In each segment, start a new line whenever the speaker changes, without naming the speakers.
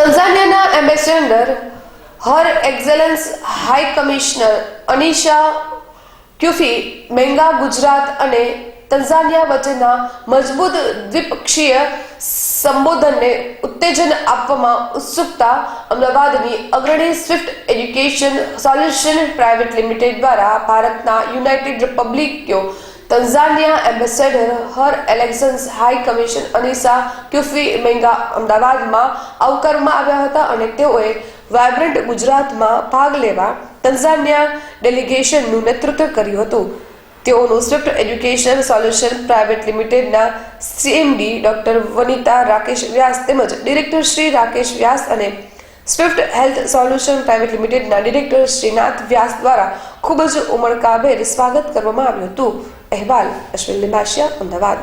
તંઝાનિયાના ambassador her excellency high commissioner Anisha Kyufi Menga Gujarat અને Tanzania વચ્ચેના મજબૂત દ્વિપક્ષીય સંબોધનને ઉત્તેજન આપવામાં ઉત્સુકતા અમદાવાદની અગ્રણી Swift education solution private limited દ્વારા ભારતના united રિપબ્લિકનો Tanzania ambassador her excellency high commission Anisa Kyufi Menga અમદાવાદમાં આવકારવામાં આવ્યા હતા અને તેઓએ વાયબ્રન્ટ ગુજરાતમાં ભાગ લેવા તંઝાનિયા ડેલિગેશનનું નેતૃત્વ કર્યું હતું. તેઓનું સ્વિફ્ટ એજ્યુકેશન સોલ્યુશન પ્રાઇવેટ લિમિટેડના સીએમડી ડોક્ટર વનિતા રાકેશ વ્યાસ તેમજ ડિરેક્ટર શ્રી રાકેશ વ્યાસ અને સ્વિફ્ટ હેલ્થ સોલ્યુશન પ્રાઇવેટ લિમિટેડના ડિરેક્ટર શ્રીનાથ વ્યાસ દ્વારા ખૂબ જ ઉમળકાભેર સ્વાગત કરવામાં આવ્યું હતું. અહેવાલ અશ્વિન લિંબાશિયા અમદાવાદ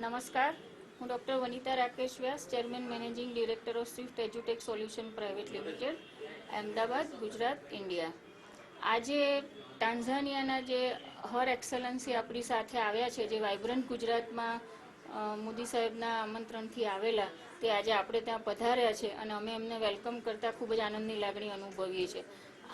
નમસ્કાર હું doctor Vanita Rakesh Vyas chairman managing director of Swift એજ્યુટેક solution private limited Ahmedabad Gujarat India આજે ટાન્ઝાનિયાના જે હર એક્સલન્સી આપણી સાથે આવ્યા છે જે વાઇબ્રન્ટ ગુજરાતમાં મોદી સાહેબના આમંત્રણથી આવેલા તે આજે આપણે ત્યાં પધાર્યા છે અને અમે એમને વેલકમ કરતા ખૂબ જ આનંદની લાગણી અનુભવીએ છીએ.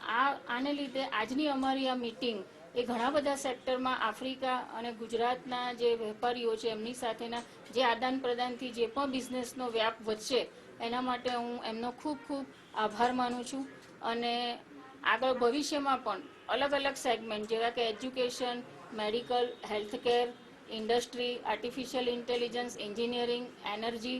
આ, આને લીધે આજની અમારી આ મિટિંગ એ ઘણા બધા સેક્ટરમાં આફ્રિકા અને ગુજરાતના જે વેપારીઓ છે એમની સાથેના જે આદાન પ્રદાનથી જે પણ બિઝનેસનો વ્યાપ વધશે એના માટે હું એમનો ખૂબ ખૂબ આભાર માનું છું. અને આગળ ભવિષ્યમાં પણ અલગ અલગ સેગમેન્ટ જેવા કે education, medical, healthcare industry artificial intelligence engineering energy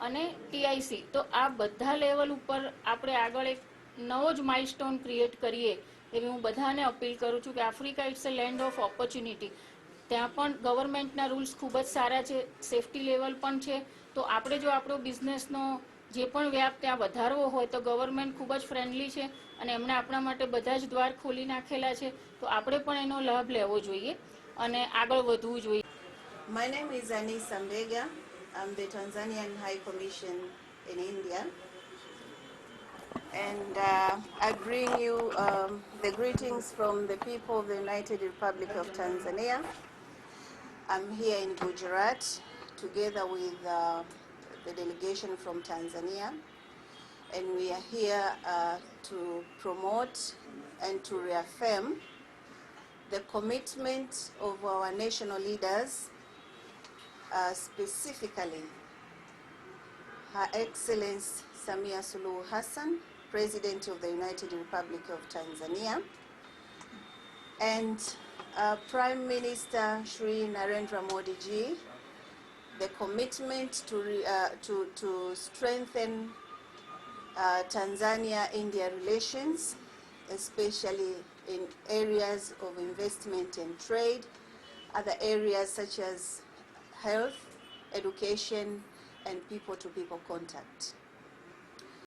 અને ટીઆઈસી તો આ બધા લેવલ ઉપર આપણે આગળ એક નવો જ માઇલસ્ટોન ક્રિએટ કરીએ એવી હું બધાને અપીલ કરું છું કે Africa it's a land of opportunity ત્યાં પણ ગવર્મેન્ટના રૂલ્સ ખૂબ જ સારા છે સેફટી લેવલ પણ છે. તો આપણે જો આપણો બિઝનેસનો જે પણ વ્યાપ ત્યાં વધારવો હોય તો ગવર્મેન્ટ ખૂબ જ ફ્રેન્ડલી છે અને એમણે આપણા માટે બધા જ દ્વાર ખોલી નાખેલા છે. તો આપણે પણ એનો લાભ લેવો જોઈએ. અને આગળ વધવું જોઈએ
My name is Anis Ambega. I'm the Tanzanian High Commission in India. And uh, I bring you um, the greetings from the people of the United Republic of Tanzania. I'm here in Gujarat together with uh, the delegation from Tanzania. And we are here uh, to promote and to reaffirm the commitment of our national leaders, uh, specifically Her Excellency Samia Suluhu Hassan, President of the United Republic of Tanzania, and uh, Prime Minister Shri Narendra Modi ji, the commitment to, re, uh, to, to strengthen uh, Tanzania-India relations, especially in areas of investment and trade, other areas such as health, education, and people-to-people contact.